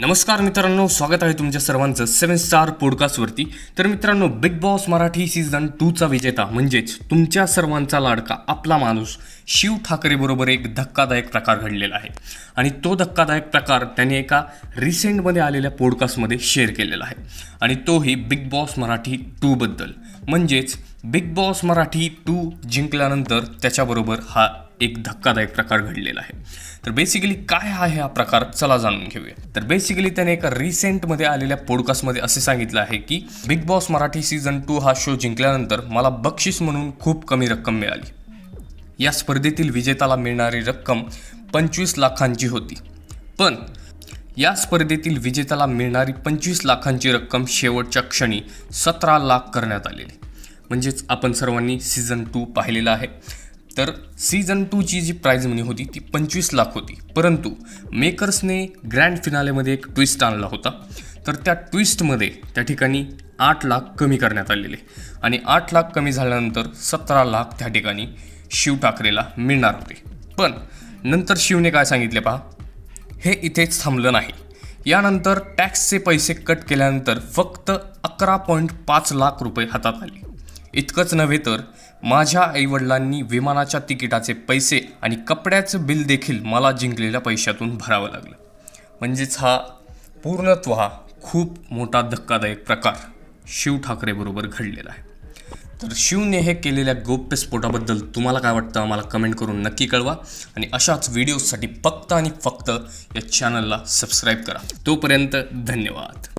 नमस्कार मित्रांनो स्वागत आहे तुमच्या सर्वांचं सेवन स्टार पॉडकास्टवरती तर मित्रांनो बिग बॉस मराठी सीझन टूचा विजेता म्हणजेच तुमच्या सर्वांचा लाडका आपला माणूस शिव ठाकरेबरोबर एक धक्कादायक प्रकार घडलेला आहे. आणि तो धक्कादायक प्रकार त्याने एका रिसेंटमध्ये आलेल्या पॉडकास्टमध्ये शेअर केलेला आहे. आणि तोही बिग बॉस मराठी टूबद्दल म्हणजेच बिग बॉस मराठी टू जिंकल्यानंतर त्याच्याबरोबर हा एक धक्कादायक प्रकार घडलेला आहे. तर बेसिकली काय आहे हा प्रकार? चला जाणून घेऊया. तर बेसिकली त्याने एका रिसेंटमध्ये आलेल्या पॉडकास्टमध्ये असे सांगितलं आहे की Bigg Boss Marathi season two हा शो जिंकल्यानंतर मला बक्षीस म्हणून खूप कमी रक्कम मिळाली. या स्पर्धेतील विजेत्याला मिळणारी रक्कम पंचवीस लाखांची होती. पण या स्पर्धेतील विजेत्याला मिळणारी पंचवीस लाखांची रक्कम शेवटच्या क्षणी सतरा लाख करण्यात आलेली. म्हणजेच आपण सर्वांनी सीझन टू पाहिलेला आहे. तर सीझन टूची जी प्राईज मनी होती ती पंचवीस लाख होती. परंतु मेकर्सने ग्रँड फिनालेमध्ये एक ट्विस्ट आणला होता. तर त्या ट्विस्टमध्ये त्या ठिकाणी आठ लाख कमी करण्यात आलेले. आणि आठ लाख कमी झाल्यानंतर सतरा लाख त्या ठिकाणी शिव ठाकरेला मिळणार होते. पण नंतर शिवने काय सांगितले पहा? हे इथेच थांबलं नाही. यानंतर टॅक्सचे पैसे कट केल्यानंतर फक्त अकरा पॉईंट पाच लाख रुपये हातात आले. इतकंच नव्हे तर माझ्या आईवडिलांनी विमानाच्या तिकिटाचे पैसे आणि कपड्याचं बिल देखील मला जिंकलेल्या पैशातून भरावं लागलं. म्हणजेच हा पूर्णत्व हा खूप मोठा धक्कादायक प्रकार शिव ठाकरेबरोबर घडलेला आहे. तर शिवने हे केलेल्या गोप्यस्फोटाबद्दल तुम्हाला काय वाटतं आम्हाला कमेंट करून नक्की कळवा आणि अशाच व्हिडिओजसाठी फक्त आणि फक्त या चॅनलला सबस्क्राईब करा. तोपर्यंत धन्यवाद.